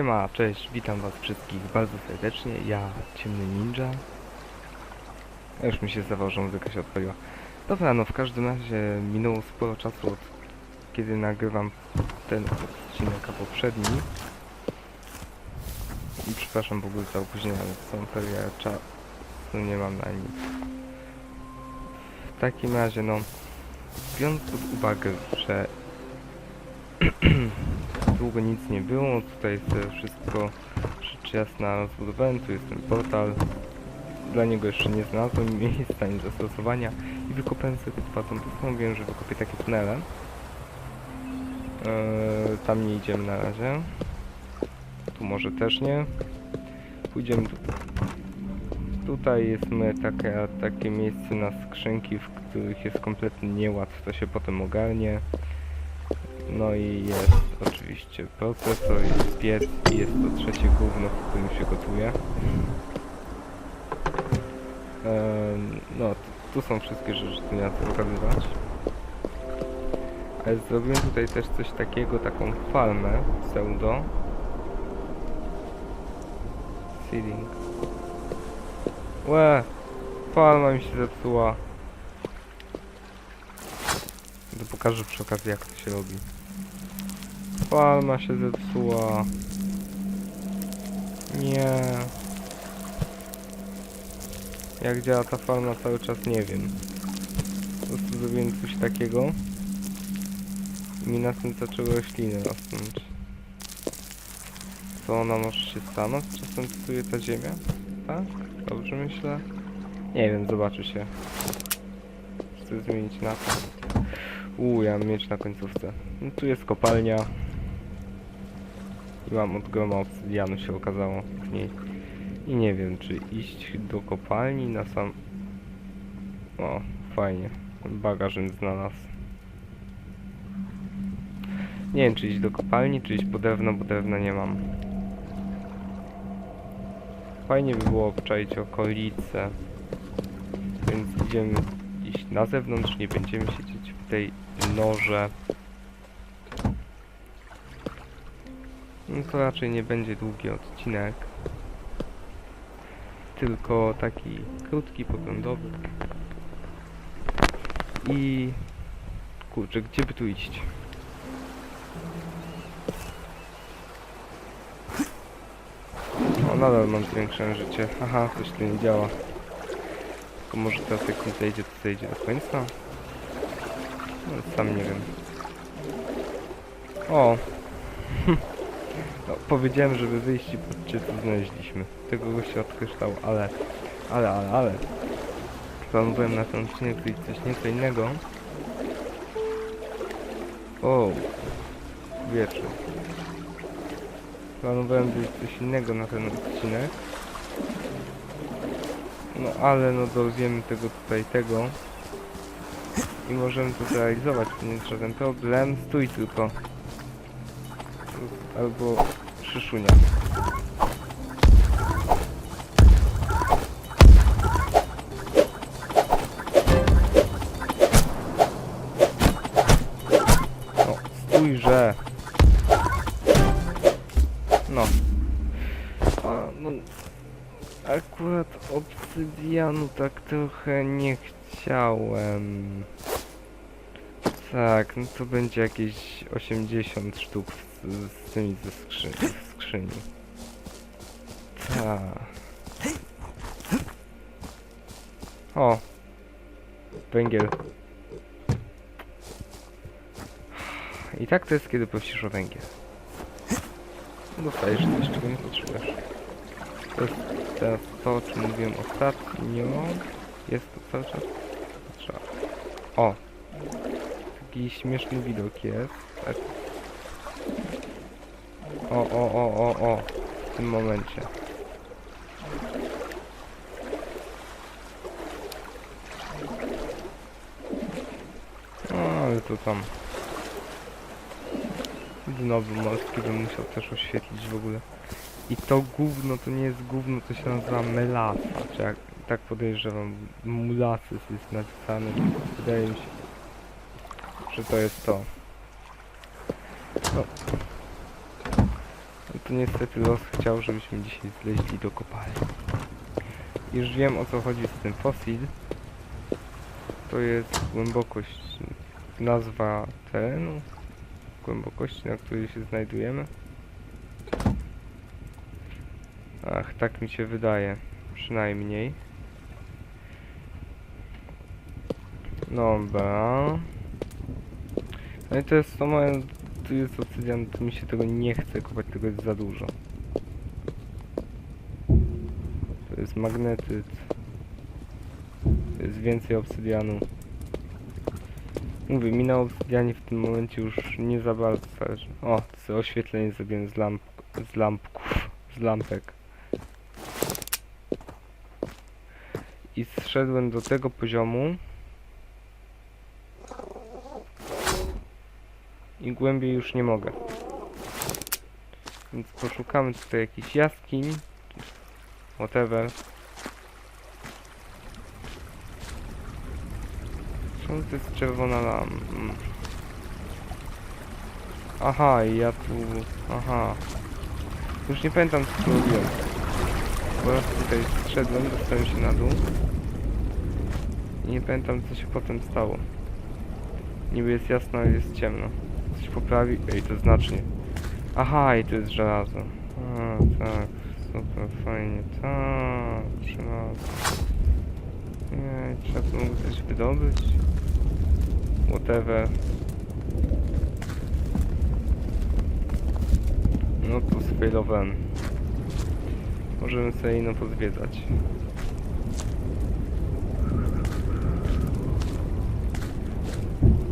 Siema, cześć, witam was wszystkich bardzo serdecznie, ja Ciemny Ninja. Już mi się zdawało, że muzyka się odpaliła. Dobra, no w każdym razie minęło sporo czasu od kiedy nagrywam ten odcinek, a poprzedni. I przepraszam w ogóle za opóźnienie, ale są ferie czasu, nie mam na nic. W takim razie, no, biorąc pod uwagę, że długo nic nie było, tutaj jest wszystko rzecz jasna rozbudowałem, tu jest ten portal. Dla niego jeszcze nie znalazłem miejsca ani zastosowania i wykopałem sobie dwa tą postanowiłem, że wykopię takie tunele. Eee, tam nie idziemy na razie. Tu może też nie. Pójdziemy tu. Tutaj jest takie, takie miejsce na skrzynki, w których jest kompletny nieład, to się potem ogarnie. No i jest oczywiście procesor, jest piec i jest to trzecie gówno, w którym się gotuje. No, tu są wszystkie rzeczy, ma co pokazywać. Ale zrobiłem tutaj też coś takiego, taką farmę pseudo. Seeding. Łe! Farma mi się zepsuła. To pokażę przy okazji jak to się robi. Farma się zepsuła. Nie. Jak działa ta farma cały czas nie wiem. Po prostu zrobiłem coś takiego. I mi na tym zaczęły rośliny rosnąć. Co ona może się stanąć? Czasem psuje ta ziemia? Tak? Dobrze myślę? Nie wiem, zobaczy się. Chcę zmienić na to. Uuu, ja mam miecz na końcówce. No tu jest kopalnia. I mam od groma obsydianu się okazało w niej. I nie wiem, czy iść do kopalni na sam... O, fajnie. Bagażyn znalazł. Nie wiem, czy iść do kopalni, czy iść po drewno, bo drewna nie mam. Fajnie by było obczaić okolice. Więc idziemy iść na zewnątrz, nie będziemy siedzieć w tej norze. No to raczej nie będzie długi odcinek. Tylko taki krótki, poglądowy. I... Kurczę, gdzie by tu iść? O, nadal mam zwiększone życie. Aha, coś tu nie działa. Tylko może teraz jak mi zejdzie, to zejdzie do końca? No, sam nie wiem. O! no, powiedziałem, żeby wyjść i patrzcie co znaleźliśmy. Tego gościa od kryształu, ale... Ale, ale, ale... Planowałem na ten odcinek zrobić coś nieco innego. O! Wieczór. Planowałem zrobić coś innego na ten odcinek. No ale no dowiemy tego tutaj tego. I możemy to zrealizować, to nie jest żaden problem. Stój tylko. Albo szyszunia. No. No. A, no. Akurat obsydianu tak trochę nie chciałem. Tak, no to będzie jakieś 80 sztuk z, tymi ze skrzyni. Z skrzyni. Tak. O! Węgiel. I tak to jest, kiedy prosisz o węgiel. Dostajesz coś, czego nie potrzebujesz. To jest teraz to, o czym mówiłem ostatnio. Jest to cały czas. Trzeba. O! Taki śmieszny widok jest. Tak. O, o, o, o, o. W tym momencie. No, ale to tam. Znowu morski bym musiał też oświetlić w ogóle. I to gówno to nie jest gówno, to się nazywa melasa, czy jak tak podejrzewam, mulasys jest napisany. Wydaje mi się, że to jest to. Niestety los chciał, żebyśmy dzisiaj zleźli do kopalni. Już wiem o co chodzi z tym fosil. To jest głębokość, nazwa terenu, głębokości, na której się znajdujemy. Ach, tak mi się wydaje, przynajmniej. Dobra. No i to jest to moje, tu jest obsydian, to mi się tego nie chce kopać, tego jest za dużo. To jest magnetyt. To jest więcej obsydianu. Mówię, mi na obsydianie w tym momencie już nie za bardzo zależy. O, to oświetlenie zrobiłem z lamp, z lampków, z lampek. I zszedłem do tego poziomu. I głębiej już nie mogę. Więc poszukamy tutaj jakichś jaskiń. Whatever. Czemu to jest czerwona lam? mm. Aha, ja tu... Aha. Już nie pamiętam co tu robiłem. Po raz tutaj zszedłem, dostałem się na dół. I nie pamiętam co się potem stało. Niby jest jasno, ale jest ciemno. Coś poprawi... Ej, to znacznie. Aha, i to jest żelazo. A, tak. Super, fajnie. Tak, żelazo. Nie, trzeba tu coś wydobyć. Whatever. No to sfailowałem. Możemy sobie ino pozwiedzać.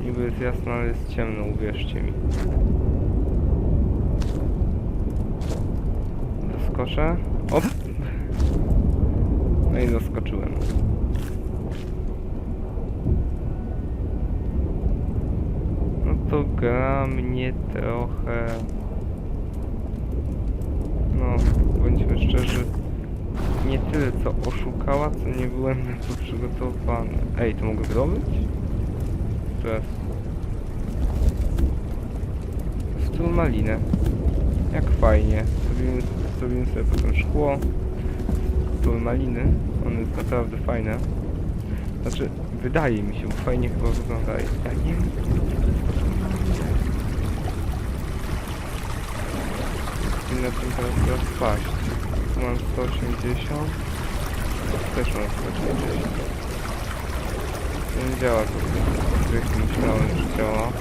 Niby jest jasno, ale jest ciemno, uwierzcie mi. Doskoczę. Op! No i doskoczyłem. No to gra mnie trochę... No, bądźmy szczerzy, nie tyle co oszukała, co nie byłem na to przygotowany. Ej, to mogę zrobić? Teraz. Malinę. Jak fajnie. Zrobimy, zrobimy sobie potem szkło. Styl maliny. One jest naprawdę fajne. Znaczy, wydaje mi się, bo fajnie chyba wygląda. Ja nie wiem. I na tym teraz teraz spaść. Tu mam 180. Tu też mam 180. To nie działa to jak myślałem, że działa.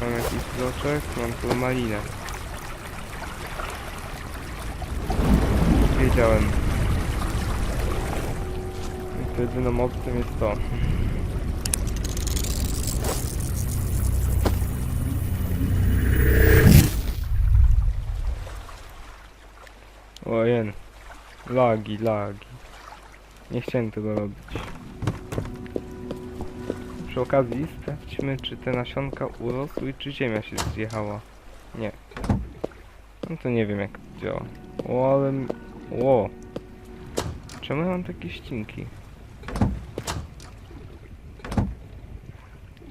Mam jakiś bloczek, mam tu malinę. Wiedziałem. To jedyną opcją jest to. Ojen. Lagi, lagi. Nie chciałem tego robić. Przy okazji sprawdźmy, czy te nasionka urosły i czy ziemia się zjechała. Nie. No to nie wiem jak to działa. O, ale... Ło. Czemu ja mam takie ścinki?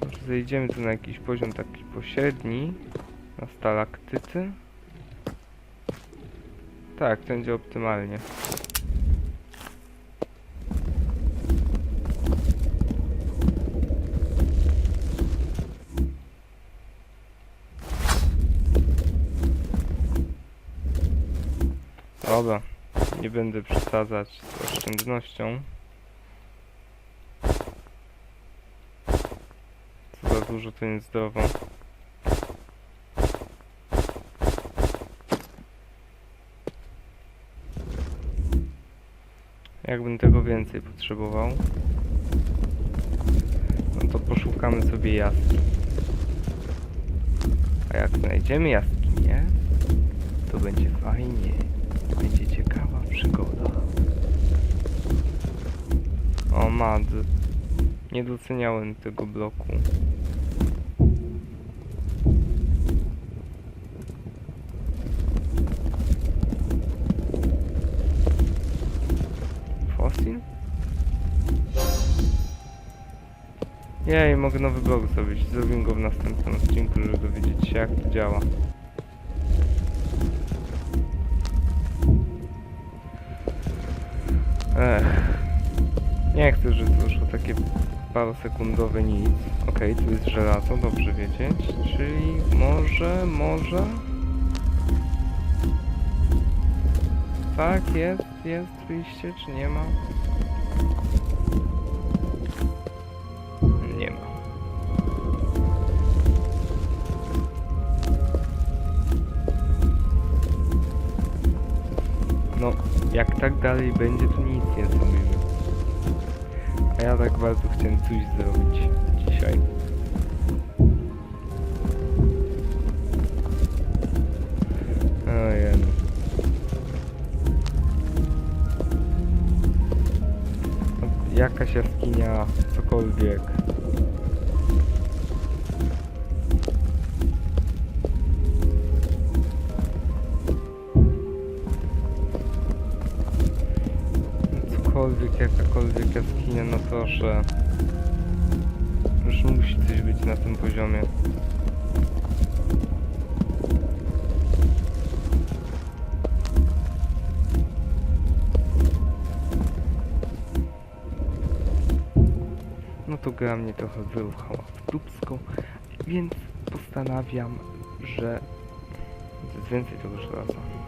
Może zejdziemy tu na jakiś poziom taki pośredni. Na stalaktyty. Tak, będzie optymalnie. Dobra, nie będę przesadzać z oszczędnością. Co za dużo to niezdrowo. Jakbym tego więcej potrzebował, no to poszukamy sobie jaskiń. A jak znajdziemy jaskinię, to będzie fajnie. O mad. Nie doceniałem tego bloku. Fosil? Jej, mogę nowy blog zrobić. Zrobię go w następnym odcinku, żeby dowiedzieć się jak to działa. Ech. Nie chcę, że to już o takie parosekundowe nic. Okej, tu jest żelazo, dobrze wiedzieć. Czyli może, może... Tak, jest, jest wyjście, czy nie ma? Nie ma. No, jak tak dalej będzie, to nic nie zrobimy. A ja tak bardzo chciałem coś zrobić dzisiaj. Ojej. Jakaś jaskinia, cokolwiek. Jakakolwiek jaskinia, no proszę. Już musi coś być na tym poziomie. No to gra mnie trochę wyruchała w dupsko, więc postanawiam, że więcej tego żelaza.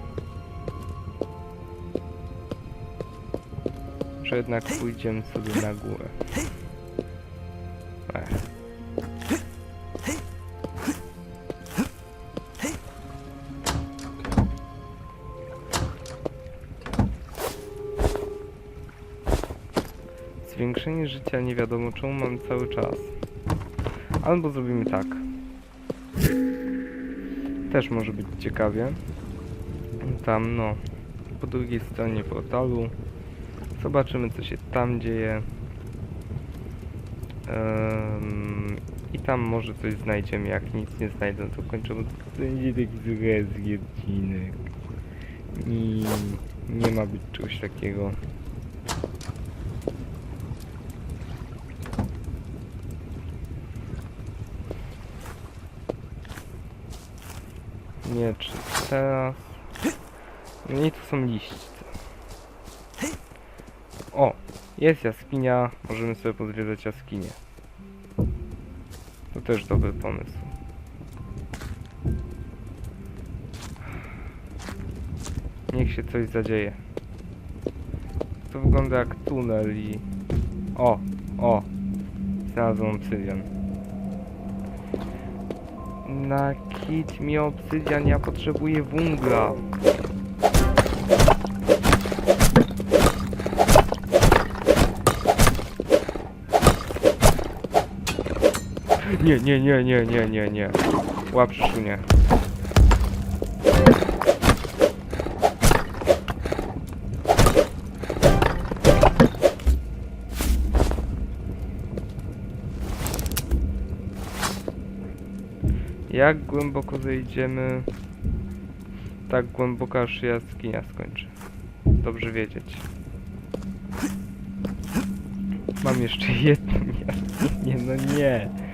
Że jednak pójdziemy sobie na górę. Ech. Zwiększenie życia nie wiadomo czemu mam cały czas. Albo zrobimy tak. Też może być ciekawie. Tam no, po drugiej stronie portalu. Zobaczymy co się tam dzieje. Em, I tam może coś znajdziemy. Jak nic nie znajdę, to kończę, bo to będzie taki zły odcinek. I nie ma być czegoś takiego. Nie, czy teraz... No i tu są liście. O! Jest jaskinia, możemy sobie podwiedzać jaskinię. To też dobry pomysł. Niech się coś zadzieje. To wygląda jak tunel i... O! O! Znalazłem obsydian. Na kit mi obsydian, ja potrzebuję wungla. Nie, nie, nie, nie, nie, nie, nie. Łap nie. Jak głęboko zejdziemy, tak głęboko aż jaskinia skończy. Dobrze wiedzieć. Mam jeszcze jedną jaskinię, no nie.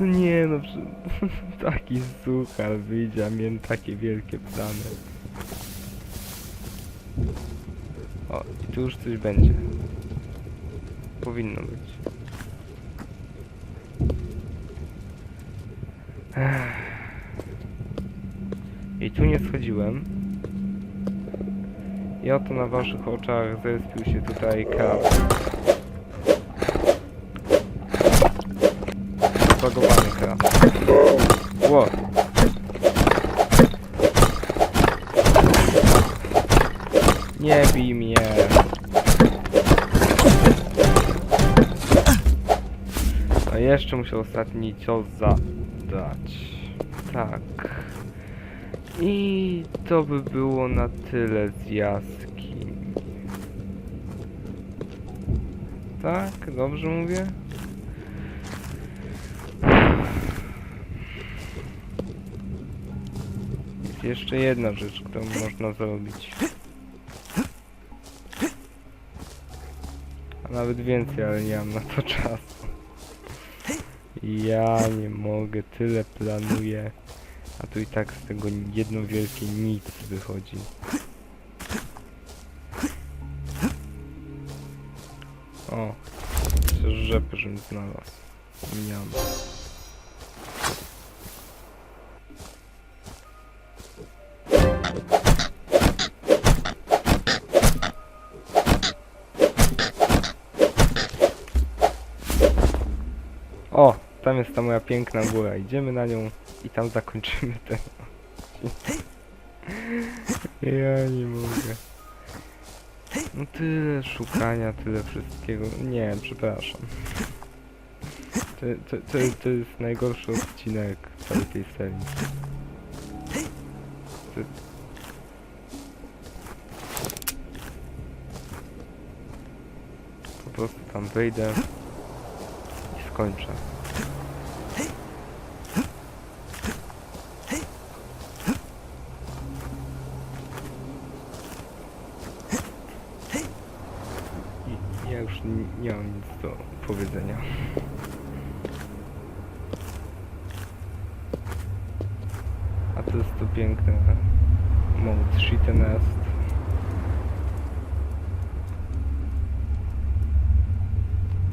Nie no, przy- taki suchar wyjdzie, a miałem takie wielkie plany. O, i tu już coś będzie. Powinno być. I tu nie schodziłem. I oto na waszych oczach zespił się tutaj krab. Nie bij mnie! A jeszcze muszę ostatni cios zadać. Tak. I to by było na tyle z jaskiń. Tak? Dobrze mówię? Jest jeszcze jedna rzecz, którą można zrobić. Nawet więcej, ale nie mam na to czasu. Ja nie mogę, tyle planuję. A tu i tak z tego jedno wielkie nic wychodzi. O, chociaż rzepy żebym znalazł. Miam. Tam jest ta moja piękna góra. Idziemy na nią i tam zakończymy ten odcinek. Ja nie mogę. No tyle szukania, tyle wszystkiego. Nie, przepraszam. To, to, to, to jest najgorszy odcinek całej tej serii. To... Po prostu tam wejdę i skończę. I ja już n- nie mam nic do powiedzenia. A to jest to piękne mode Shitten Nest.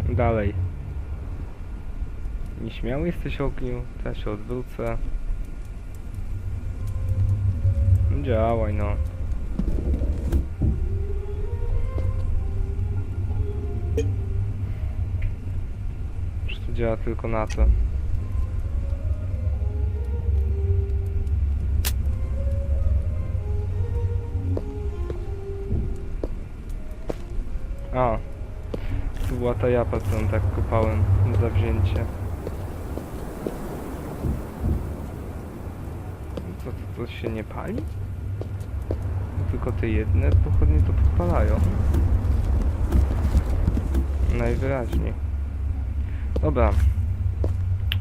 Dalej. Nieśmiały jesteś ogniu, teraz się odwrócę. No Działaj no. Działa tylko na to? A, tu była ta japa, ją tak kopałem na zawzięcie. Co, to, to się nie pali? Tylko te jedne pochodnie to podpalają. Najwyraźniej. Dobra.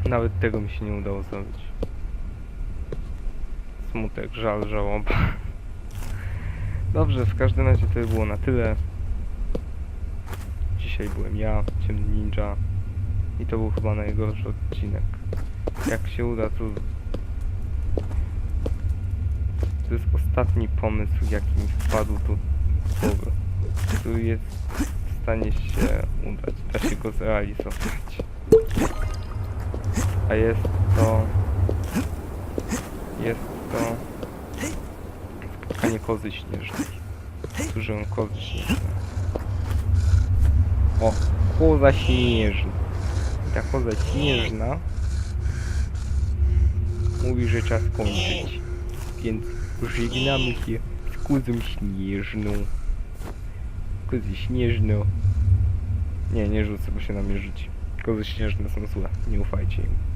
Nawet tego mi się nie udało zrobić. Smutek, żal, żałoba. Dobrze, w każdym razie to by było na tyle. Dzisiaj byłem ja, Ciemny Ninja. I to był chyba najgorszy odcinek. Jak się uda, to... To jest ostatni pomysł, jaki mi wpadł tu w głowę. Tu jest w stanie się udać. Da się go zrealizować. A jest to... Jest to... Spotkanie kozy śnieżnej. Zużyłem kozy śnieżne. O, koza śnieżna. Ta koza śnieżna mówi, że czas kończyć. Więc żegnamy się z kozą śnieżną. Kozy śnieżno. Nie, nie rzucę, bo się na mnie rzuci. Kozy śnieżne są złe, nie ufajcie im.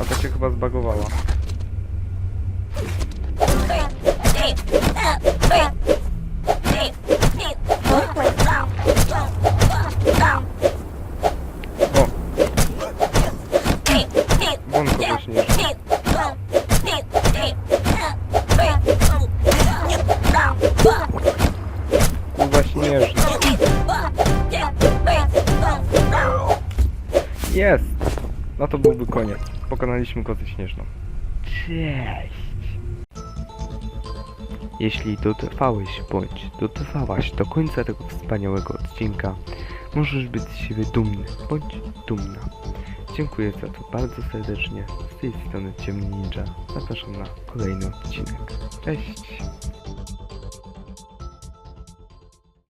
A to się chyba zbagowała. No to byłby koniec. Pokonaliśmy kozę śnieżną. Cześć! Jeśli dotrwałeś bądź dotrwałaś do końca tego wspaniałego odcinka, możesz być z siebie dumny bądź dumna. Dziękuję za to bardzo serdecznie. Z tej strony Ciemny Ninja. Zapraszam na kolejny odcinek. Cześć!